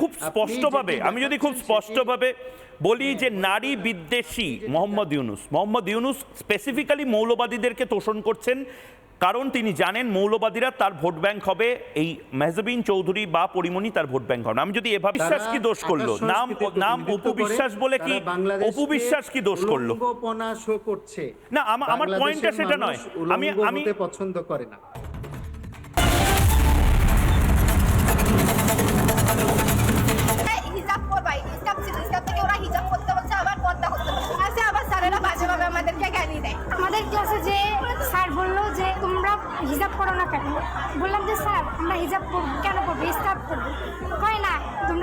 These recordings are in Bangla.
খুব স্পষ্টভাবে আমি যদি খুব স্পষ্টভাবে বলি যে নারী বিদ্বেষী মোহাম্মদ ইউনুস মোহাম্মদ ইউনুস স্পেসিফিক্যালি মৌলবাদীদেরকে তোষণ করছেন কারণ তিনি জানেন মৌলবাদীরা তার ভোট ব্যাংক হবে এই মেহজাবিন চৌধুরী বা পরিমণি তার ভোট ব্যাংক হবে। আমি যদি এভাবে বিশ্বাস কি দোষ করল নাম নাম প্রতিনিধিত্ব অপু বিশ্বাস বলে কি তারা বাংলাদেশকে অপু বিশ্বাস কি দোষ করল করছে না, আমার পয়েন্টটা সেটা নয়। আমি- আমি- পছন্দ করে না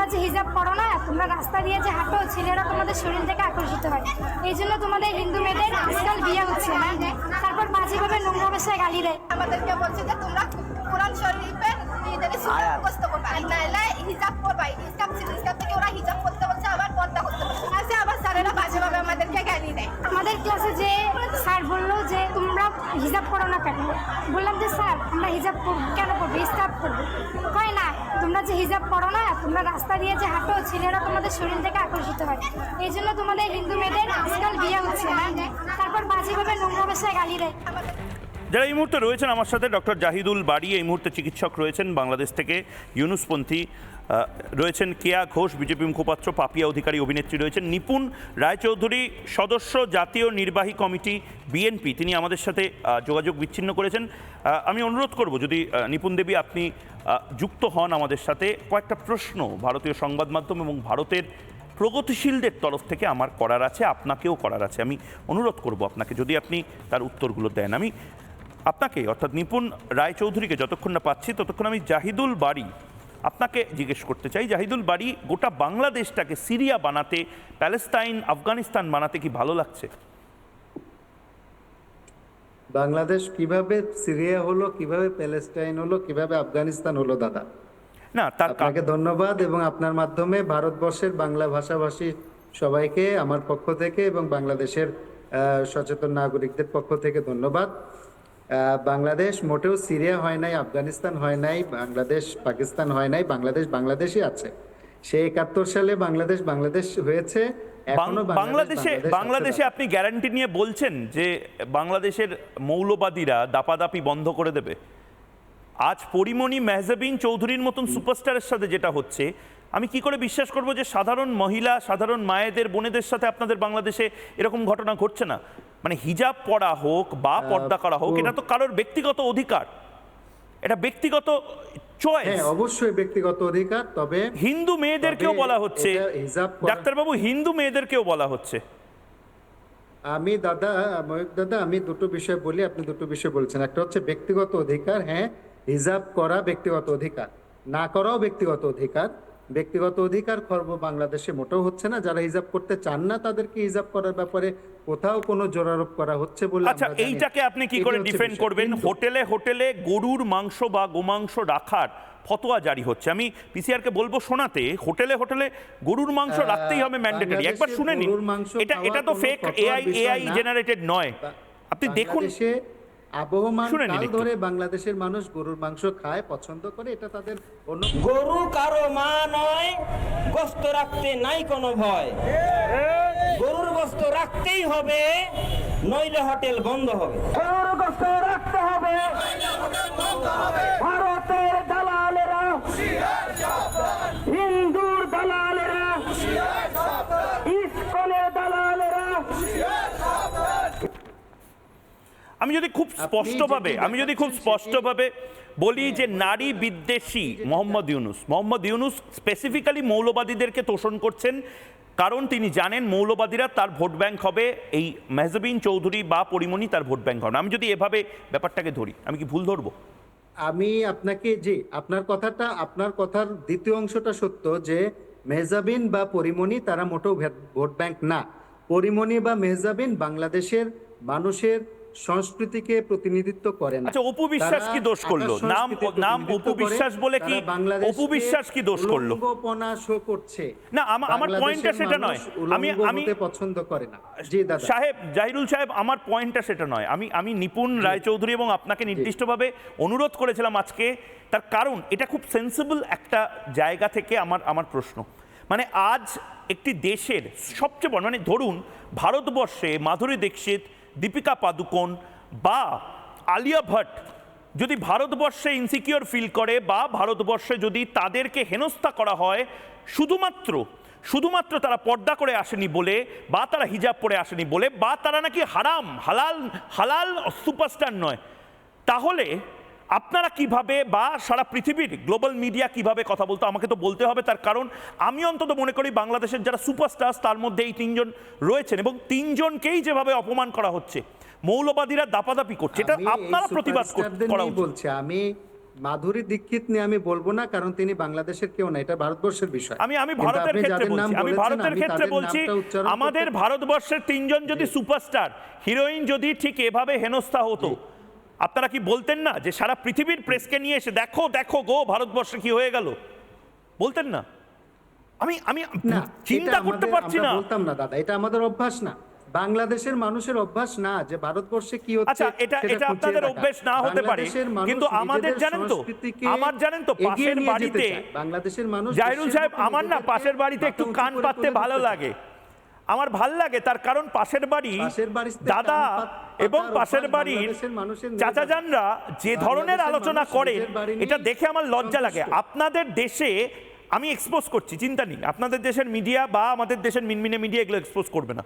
তোমরা যে হিজাব করো না তোমরা রাস্তা দিয়ে যে হাঁটো ছেলেরা তোমাদের শরীর থেকে আকর্ষিত হয়। এই জন্য তোমাদের হিন্দু মেয়েদের আজকাল বিয়ে হচ্ছে। না তারপর বাজেভাবে নোংরা ভাষায় গালি দেয়। আমাদেরকে বলছে যে তোমরা কোরআন শরীফের নিজেদের সুন্দর মুখস্থ করবা নাহলে হিজাব করবাই ইসলাম ছিল ইসলাম থেকে ওরা হিজাব করতে বলছে আবার পর্দা করতে বলছে। আবার স্যারেরা বাজেভাবে আমাদেরকে জ্ঞানী দেয়। আমাদের ক্লাসে যে তোমরা হিজাব করো না কেন? বললাম যে, স্যার, আমরা হিজাব কেন করব? স্টাফ করব। কয়, না, তোমরা যে হিজাব করো না, তোমরা রাস্তা দিয়ে যে হাঁটো, ছেলেরা তোমাদের শরীর থেকে আকর্ষিত হয়। এই জন্য তোমাদের হিন্দু মেয়েদের আজকাল বিয়ে হচ্ছে তারপর বাজেভাবে নোংরা ভাষায় গালি দেয়। যারা এই মুহূর্তে রয়েছেন আমার সাথে, ডক্টর জাহিদুল বাড়ি এই মুহূর্তে চিকিৎসক রয়েছেন বাংলাদেশ থেকে ইউনুসপন্থী রয়েছেন কেয়া ঘোষ, বিজেপি মুখপাত্র, পাপিয়া অধিকারী অভিনেত্রী রয়েছেন নিপুণ রায়চৌধুরী, সদস্য জাতীয় নির্বাহী কমিটি, বিএনপি। তিনি আমাদের সাথে যোগাযোগ বিচ্ছিন্ন করেছেন। আমি অনুরোধ করব, যদি নিপুণ দেবী আপনি যুক্ত হন আমাদের সাথে, কয়েকটা প্রশ্ন ভারতীয় সংবাদ মাধ্যম এবং ভারতের প্রগতিশীলদের তরফ থেকে আমার করার আছে, আপনাকেও করার আছে। আমি অনুরোধ করব আপনাকে, যদি আপনি তার উত্তরগুলো দেন। আমি আপনাকে, অর্থাৎ নিপুণ রায়চৌধুরীকে যতক্ষণ না পাচ্ছি, ততক্ষণ আমি জাহিদুল বাড়ি আপনাকে জিজ্ঞেস করতে চাই জাহিদুল বাড়ি গোটা বাংলাদেশটাকে সিরিয়া বানাতে প্যালেস্তাইন আফগানিস্তান বানাতে কি ভালো লাগছে? বাংলাদেশ কীভাবে সিরিয়া হলো কীভাবে প্যালেস্টাইন হলো কীভাবে আফগানিস্তান হলো দাদা? না তার আপনাকে ধন্যবাদ এবং আপনার মাধ্যমে ভারতবর্ষের বাংলা ভাষাভাষী সবাইকে আমার পক্ষ থেকে এবং বাংলাদেশের সচেতন নাগরিকদের পক্ষ থেকে ধন্যবাদ। বাংলাদেশ মোটেও সিরিয়া হয় নাই আফগানিস্তান হয় নাই বাংলাদেশ পাকিস্তান হয় নাই বাংলাদেশ বাংলাদেশই আছে। সে একাত্তর সালে বাংলাদেশ বাংলাদেশ হয়েছে বাংলাদেশে বাংলাদেশে আপনি গ্যারান্টি নিয়ে বলছেন যে বাংলাদেশের মৌলবাদীরা দাপাদাপি বন্ধ করে দেবে? আজ পরিমণি মেহজাবিন চৌধুরীর মতন সুপারস্টারের সাথে যেটা হচ্ছে আমি কি করে বিশ্বাস করব যে সাধারণ মহিলা সাধারণ মায়েদের বোনেদের সাথে আপনাদের বাংলাদেশে এরকম ঘটনা ঘটছে না? মানে হিজাব পরা হোক বা পর্দা করা হোক এটা তো কারোর ব্যক্তিগত অধিকার। এটা ব্যক্তিগত চয়েস হ্যাঁ অবশ্যই ব্যক্তিগত অধিকার তবে হিন্দু মেয়েদেরকেও বলা হচ্ছে। ডাক্তারবাবু হিন্দু মেয়েদেরকেও বলা হচ্ছে। আমি দাদা ময়ূক দাদা আমি দুটো বিষয় বলি আপনি দুটো বিষয় বলছেন। একটা হচ্ছে ব্যক্তিগত অধিকার হ্যাঁ হিজাব করা ব্যক্তিগত অধিকার না করাও ব্যক্তিগত অধিকার। ব্যক্তিগত অধিকার খর্ব বাংলাদেশে মোটেও হচ্ছে না। যারা হিজাব করতে চান না তাদেরকে হিজাব করার ব্যাপারে কোথাও কোনো জোরারোপ করা হচ্ছে বলে আচ্ছা। এইটাকে আপনি কি করে ডিফেন্ড করবেন? হোটেলে হোটেলে গরুর মাংস বা গোমাংস রাখার ফতোয়া জারি হচ্ছে। আমি পিসিআর কে বলব শোনাতে হোটেলে হোটেলে গরুর মাংস রাখতেই হবে ম্যান্ডেটরি একবার শুনে নিন। এটা এটা তো ফেক এআই এআই জেনারেটেড নয়। আপনি দেখুন আবহমান কাল ধরে বাংলাদেশের মানুষ গরুর মাংস খায় পছন্দ করে এটা তাদের অন্য গরু কারও মা নয় গোস্ত রাখতে নাই কোনো ভয়। গরুর গোস্ত রাখতেই হবে নইলে হোটেল বন্ধ হবে। গরুর গোস্ত রাখতে হবে আমি যদি খুব স্পষ্টভাবে আমি যদি খুব স্পষ্টভাবে বলি যে নারী বিদ্বেষী মোহাম্মদ ইউনুস মোহাম্মদ ইউনুস স্পেসিফিক্যালি মৌলবাদীদেরকে তোষণ করছেন কারণ তিনি জানেন মৌলবাদীরা তার ভোট ব্যাংক হবে এই মেহজাবিন চৌধুরী বা পরিমণি তার ভোট ব্যাংক হবে না। আমি যদি এভাবে ব্যাপারটাকে ধরি আমি কি ভুল ধরবো আমি আপনাকে যে আপনার কথাটা আপনার কথার দ্বিতীয় অংশটা সত্য যে মেহজাবিন বা পরিমণি তারা মোটেও ভোট ব্যাংক না পরিমণি বা মেহজাবিন বাংলাদেশের মানুষের সংস্কৃতিকে প্রতিনিধিত্ব করে না। আচ্ছা, অপু বিশ্বাস কি দোষ করল? নাম- নাম অপু বিশ্বাস বলে কি অপু বিশ্বাস কি দোষ করল? উলঙ্গপনা শো করছে। না, আমা- আমার পয়েন্টটা সেটা নয়। আমি- আমি- পছন্দ করে না। জি দাদা। সাহেব জাহিরুল সাহেব আমার পয়েন্টটা সেটা নয়। আমি আমি নিপুণ রায়চৌধুরী এবং আপনাকে নির্দিষ্টভাবে অনুরোধ করেছিলাম আজকে। তার কারণ এটা খুব সেন্সিবল একটা জায়গা থেকে আমার আমার প্রশ্ন। মানে আজ একটি দেশের সবচেয়ে বড় মানে ধরুন ভারতবর্ষে মাধুরী দীক্ষিত দীপিকা পাদুকোন বা আলিয়া ভট্ট যদি ভারতবর্ষে ইনসিকিওর ফিল করে বা ভারতবর্ষে যদি তাদেরকে হেনস্থা করা হয়, শুধুমাত্র শুধুমাত্র তারা পর্দা করে আসেনি বলে বা তারা হিজাব পরে আসেনি বলে বা তারা নাকি হারাম, হালাল হালাল সুপারস্টার নয়, তাহলে আপনারা কীভাবে বা সারা পৃথিবীর গ্লোবাল মিডিয়া কীভাবে কথা বলতো আমাকে তো বলতে হবে। তার কারণ আমি অন্তত মনে করি বাংলাদেশের যারা সুপারস্টার তার মধ্যে এই তিনজন রয়েছেন এবং তিনজনকেই যেভাবে অপমান করা হচ্ছে মৌলবাদীরা দাপাদাপি করছে এটা আপনারা প্রতিবাদ কর- বলছি আমি মাধুরী দীক্ষিত নিয়ে আমি বলব না কারণ তিনি বাংলাদেশের কেউ না এটা ভারতবর্ষের বিষয়। আমি আমি ভারতের ক্ষেত্রে বলছি আমি ভারতের ক্ষেত্রে বলছি আমাদের ভারতবর্ষের তিনজন যদি সুপারস্টার হিরোইন যদি ঠিক এভাবে হেনস্থা হতো আপনারা কি বলতেন না যে সারা পৃথিবীর প্রেসকে নিয়ে এসে দেখো দেখো গো ভারতবর্ষে কি হয়ে গেল? বলতেন না? আমি আমি চিন্তা করতে পারছি না। বলতাম না দাদা এটা আমাদের অভ্যাস না। বাংলাদেশের মানুষের অভ্যাস না যে ভারতবর্ষে কি হচ্ছে আচ্ছা এটা এটা আপনাদের। অভ্যেস না হতে পারে কিন্তু আমাদের জানেন তো আমার জানেন তো পাশের বাড়িতে বাংলাদেশের মানুষ জাহিরুল সাহেব আমার না পাশের বাড়িতে একটু কান পাততে ভালো লাগে। আমার ভালো লাগে তার কারণ পাশের বাড়ি দাদা এবং পাশের বাড়ির বাংলাদেশের মানুষের নেই চাচা দাদা। যে ধরনের আলোচনা করেন এটা দেখে আমার লজ্জা লাগে। আপনাদের দেশে আমি এক্সপোজ করছি চিন্তা নেই। আপনাদের দেশের মিডিয়া বা আমাদের দেশের মিনমিনে মিডিয়া এগুলো এক্সপোজ করবে না।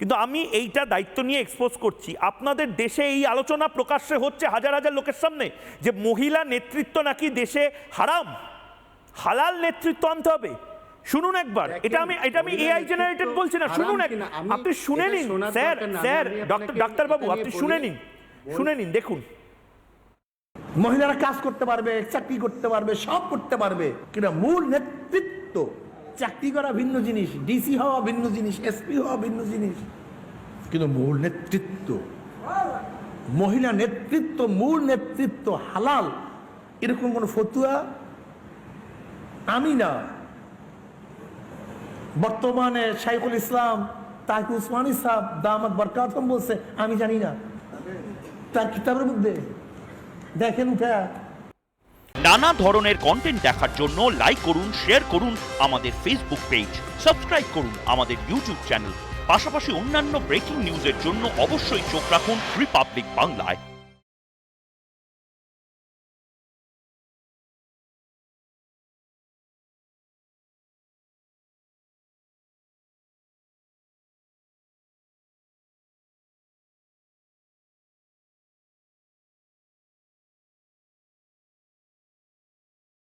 কিন্তু আমি এইটা দায়িত্ব নিয়ে এক্সপোজ করছি আপনাদের দেশে এই আলোচনা প্রকাশ্যে হচ্ছে হাজার হাজার লোকের সামনে যে মহিলা নেতৃত্ব নাকি দেশে হারাম। হালাল নেতৃত্ব আনতে হবে। শুনুন একবার। এটা আমি এটা আমি এআই জেনারেটেড বলছি না শুনুন এক আপনি শুনে নিন। স্যার স্যার ডক্টর ডাক্তারবাবু আপনি শুনে নিন। শুনে নিন দেখুন। মহিলারা কাজ করতে পারবে চাকরি করতে পারবে সব করতে পারবে কিন্তু মূল নেতৃত্ব চাকরি করা ভিন্ন জিনিস ডিসি হওয়া ভিন্ন জিনিস এসপি হওয়া ভিন্ন জিনিস। কিন্তু মূল নেতৃত্ব মহিলা নেতৃত্ব মূল নেতৃত্ব হালাল এরকম কোনো ফতুয়া? আমি না। বর্তমানে শাইখুল ইসলাম, তাকে উসমানী সাহ দামাত বরকাতম বলছে, আমি জানি না। তার কিতাবের মধ্যে। দেখেন উঠে। নানা ধরনের কন্টেন্ট দেখার জন্য লাইক করুন শেয়ার করুন আমাদের ফেসবুক পেজ সাবস্ক্রাইব করুন আমাদের ইউটিউব চ্যানেল পাশাপাশি অন্যান্য ব্রেকিং নিউজের জন্য অবশ্যই চোখ রাখুন রিপাবলিক বাংলায়